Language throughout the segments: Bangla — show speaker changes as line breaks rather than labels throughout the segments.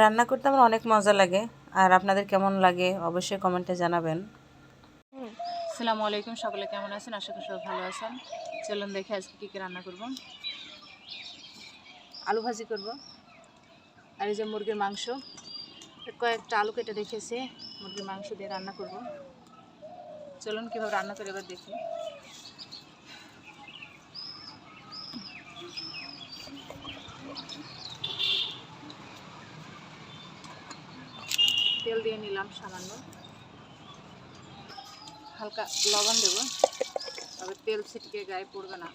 রান্না করতে আমার অনেক মজা লাগে। আর আপনাদের কেমন লাগে অবশ্যই কমেন্টে জানাবেন।
আসসালামু আলাইকুম, সকলে কেমন আছেন? আশা করি সবাই ভালো আছেন। চলুন দেখে আজকে কী কী রান্না করব। আলু ভাজি করব, আর এই যে মুরগির মাংস। কয়েকটা আলু কেটে রেখেছি, মুরগির মাংস দিয়ে রান্না করব। চলুন কীভাবে রান্না করে এবার দেখি। তেল দিয়ে নিলাম সামান্য। হালকা লবণ দেবো, তবে তেল ছিটকে গায়ে পড়বে না।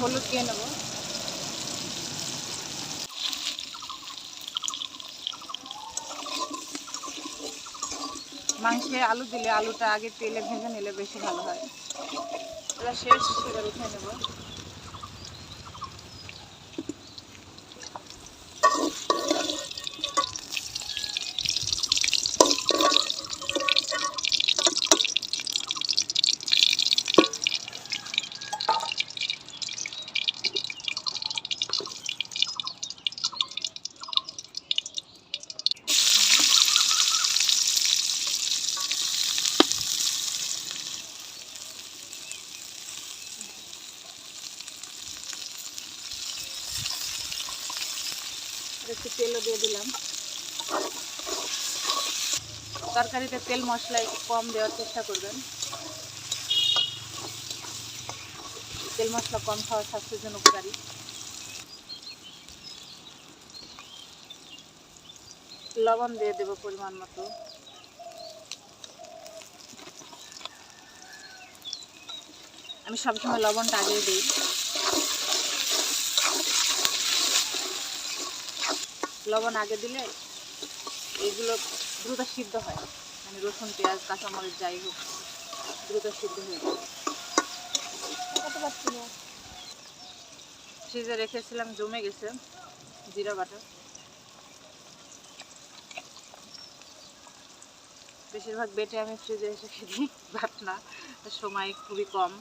হলুদ দিয়ে নেব। মাংসে আলু দিলে আলুটা আগে তেলে ভেজে নিলে বেশি ভালো হয়। শেষ এবার উঠে নেব। একটু তেলও দিয়ে দিলাম। তরকারিতে তেল, মশলা একটু কম দেওয়ার চেষ্টা করবেন। তেল, মশলা কম খাওয়া স্বাস্থ্যের জন্য উপকারী। লবণ দিয়ে দেবো পরিমাণ মতো। আমি সবসময় লবণটা আগেই দিই। লবণ আগে দিলে এগুলো দ্রুত সিদ্ধ হয়। মানে রসুন পেঁয়াজ কাঁচামরিচ যাই হোক দ্রুত সিদ্ধ হয়ে যায়। ফ্রিজে রেখেছিলাম জমে গেছে জিরা বাটা। বেশিরভাগ বেটে আমি ফ্রিজে এসে খেলি বাট না সময় খুবই কম।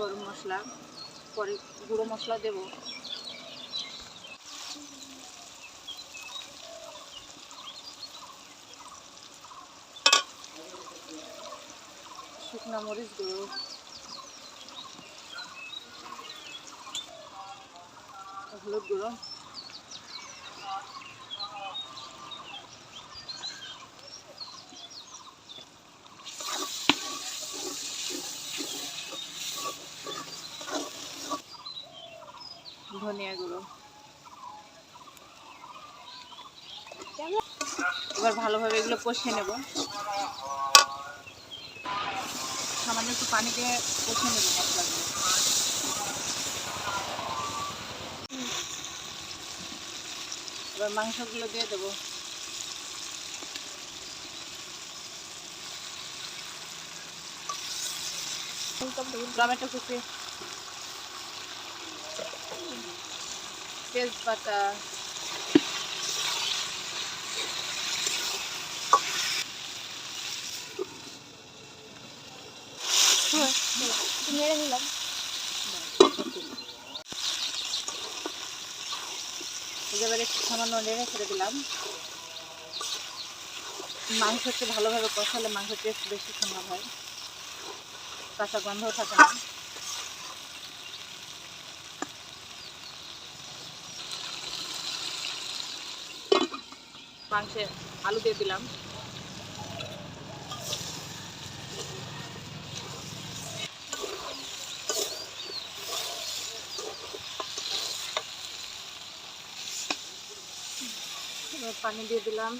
গরম মশলা পরে গুঁড়ো মশলা দেব। শুকনো মরিচ গুঁড়ো। হলুদ গুঁড়ো। ধনিয়া গুঁড়ো এবার ভালোভাবে এগুলো কষিয়ে নেব। সামান্য একটু পানি দিয়ে কষিয়ে নেব এবার মাংসগুলো দিয়ে দেবো। টমেটো কুচি। তেজপাতা
নেড়ে নিলাম
এবারে সামান্য নেড়ে ছেড়ে দিলাম। মাংস একটু ভালোভাবে কষালে মাংস টেস্ট বেশি সুন্দর হয়। কাঁচা গন্ধও থাকে না। মাংসে আলু দিয়ে দিলাম। পানি দিয়ে দিলাম।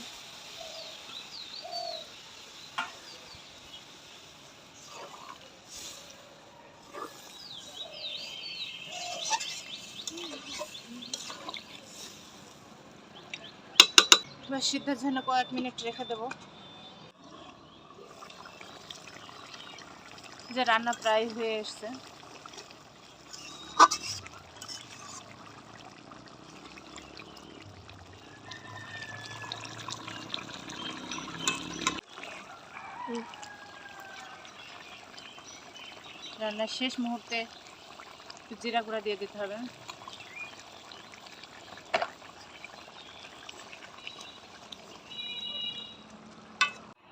এবার সিদ্ধের জন্য কয়েক মিনিট রেখে দেবো। যে রান্না প্রায় হয়ে এসছে। রান্নার শেষ মুহূর্তে জিরা গুঁড়া দিয়ে দিতে হবে।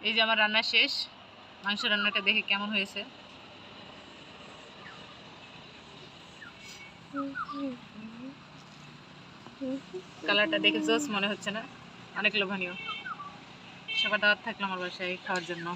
এই যে আমার রান্না শেষ। মাংস রান্নাটা দেখে কেমন হয়েছে? কালারটা দেখে জোস মনে হচ্ছে না। অনেক লোভনীয়। সবার দাওয়াত থাকল আমার বাসায় খাওয়ার জন্য।